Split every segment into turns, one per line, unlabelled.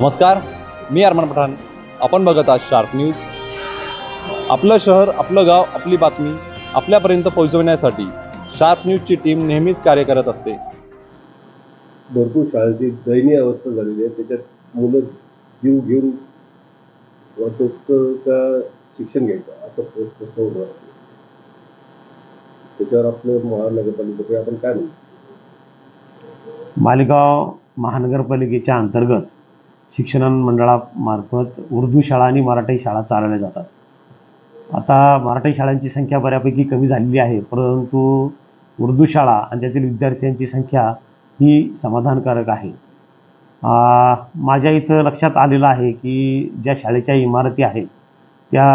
नमस्कार मी अरमान पठाण. आपण बघत आहात शार्प न्यूज आपलं शहर आपलं गाव आपली बातमी आपल्यापर्यंत पोहोचवण्यासाठी शार्प न्यूजची टीम नेहमीच कार्य करत असते.
भरपूर शाळांची दयनीय अवस्था झालेली आहे. त्याच्यात मुलं जीव घेऊन का शिक्षण घ्यायचं असं प्र- प्रश्न उभा त्याच्यावर आपलं महानगरपालिकेकडे आपण काय म्हणतो
मालेगाव महानगरपालिकेच्या अंतर्गत शिक्षण मंडळामार्फत उर्दू शाळा आणि मराठी शाळा चालवल्या जातात. आता मराठी शाळांची संख्या बऱ्यापैकी कमी झालेली आहे परंतु उर्दू शाळा आणि त्यातील विद्यार्थ्यांची संख्या ही समाधानकारक आहे. माझ्या इथं लक्षात आलेलं आहे की ज्या शाळेच्या इमारती आहेत त्या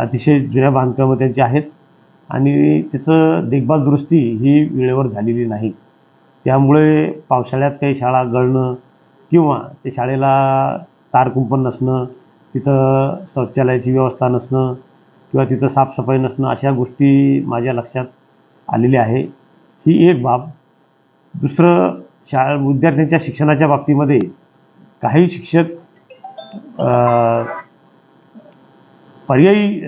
अतिशय जुन्या बांधकामं त्यांच्या आहेत आणि त्याचं देखभाल दुरुस्ती ही वेळेवर झालेली नाही. त्यामुळे पावसाळ्यात काही शाळा गळणं किंवा ते शाळेला तार कुंपण नसणं तिथं शौचालयाची व्यवस्था नसणं किंवा तिथं साफसफाई नसणं अशा गोष्टी माझ्या लक्षात आलेल्या आहे. ही एक बाब. दुसरं शाळा विद्यार्थ्यांच्या शिक्षणाच्या बाबतीमध्ये काही शिक्षक पर्यायी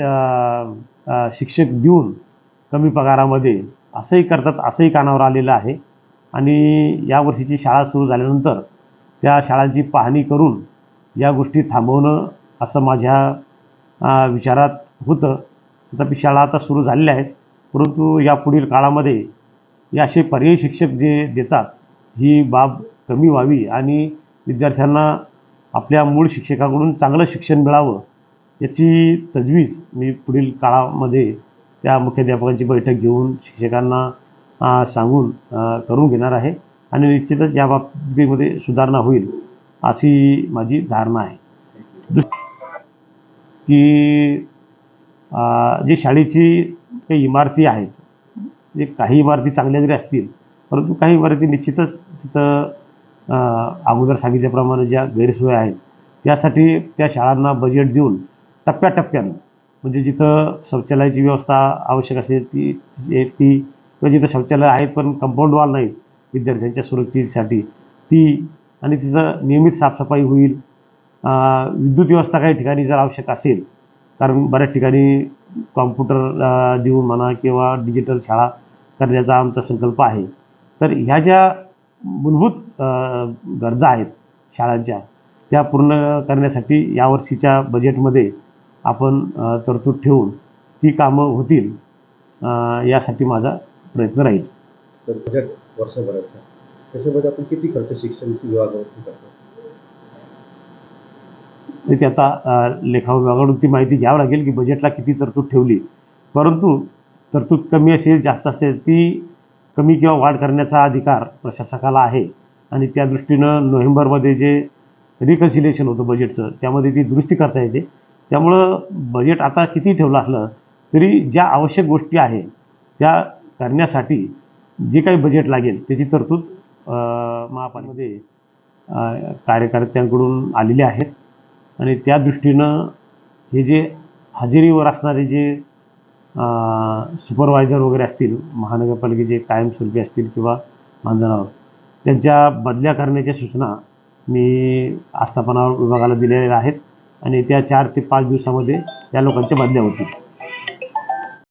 शिक्षक देऊन कमी पगारामध्ये असंही करतात असंही कानावर आलेलं आहे. आणि यावर्षीची शाळा सुरू झाल्यानंतर त्या शाळांची पाहणी करून या गोष्टी थांबवणं असं माझ्या विचारात होतं. तथापि शाळा आता सुरू झालेल्या आहेत. परंतु यापुढील काळामध्ये या असे पर्यायी शिक्षक जे देतात ही बाब कमी व्हावी आणि विद्यार्थ्यांना आपल्या मूळ शिक्षकाकडून चांगलं शिक्षण मिळावं याची तजवीज मी पुढील काळामध्ये त्या मुख्याध्यापकांची बैठक घेऊन शिक्षकांना सांगून करून घेणार आहे. आणि निश्चितच या बाबतीमध्ये सुधारणा होईल अशी माझी धारणा आहे. की जी शाळेची काही इमारती आहेत जे काही इमारती चांगल्या जरी असतील परंतु काही इमारती निश्चितच तिथं अगोदर सांगितल्याप्रमाणे ज्या गैरसोय आहेत त्यासाठी त्या शाळांना बजेट देऊन टप्प्याटप्प्यानं म्हणजे जिथं शौचालयाची व्यवस्था आवश्यक असेल ती ती- ती किंवा जिथं शौचालय आहेत पण कंपाऊंड वॉल नाहीत विद्यार्थ्यांच्या सुरक्षेसाठी ती आणि तिथं नियमित साफसफाई होईल. विद्युत व्यवस्था काही ठिकाणी जर आवश्यक असेल कारण बऱ्याच ठिकाणी कॉम्प्युटर देऊन म्हणा किंवा डिजिटल शाळा करण्याचा आमचा संकल्प आहे. तर ह्या ज्या मूलभूत गरजा आहेत शाळांच्या त्या पूर्ण करण्यासाठी यावर्षीच्या बजेटमध्ये आपण तरतूद ठेवून ती कामं होतील यासाठी माझा प्रयत्न राहील.
तर बजेट वर्षभराचा. त्याच्यामध्ये आपण किती खर्च शिक्षण विभागावरती करतो?
ते आता लेखा विभागाकडून ती माहिती घ्यावं लागेल की बजेटला किती तरतूद ठेवली. परंतु तरतूद कमी असेल जास्त असेल ती कमी किंवा वाढ करण्याचा अधिकार प्रशासकाला आहे. आणि त्या दृष्टीनं नोव्हेंबरमध्ये जे रिकन्सिलेशन होतं बजेटचं त्यामध्ये ती दुरुस्ती करता येते. त्यामुळं बजेट आता किती ठेवलं असलं तरी ज्या आवश्यक गोष्टी आहे त्या करण्यासाठी जे काही बजेट लागेल त्याची तरतूद महापालिकेमध्ये कार्यकर्त्यांकडून आलेले आहेत. आणि त्या दृष्टीनं हे जे हजेरीवर असणारे जे सुपरवायझर वगैरे असतील महानगरपालिकेचे कायमस्वरूपी असतील किंवा मानधनावर त्यांच्या बदल्या करण्याच्या सूचना मी आस्थापना विभागाला दिलेल्या आहेत. आणि त्या चार ते पाच दिवसामध्ये त्या लोकांच्या बदल्या होतील.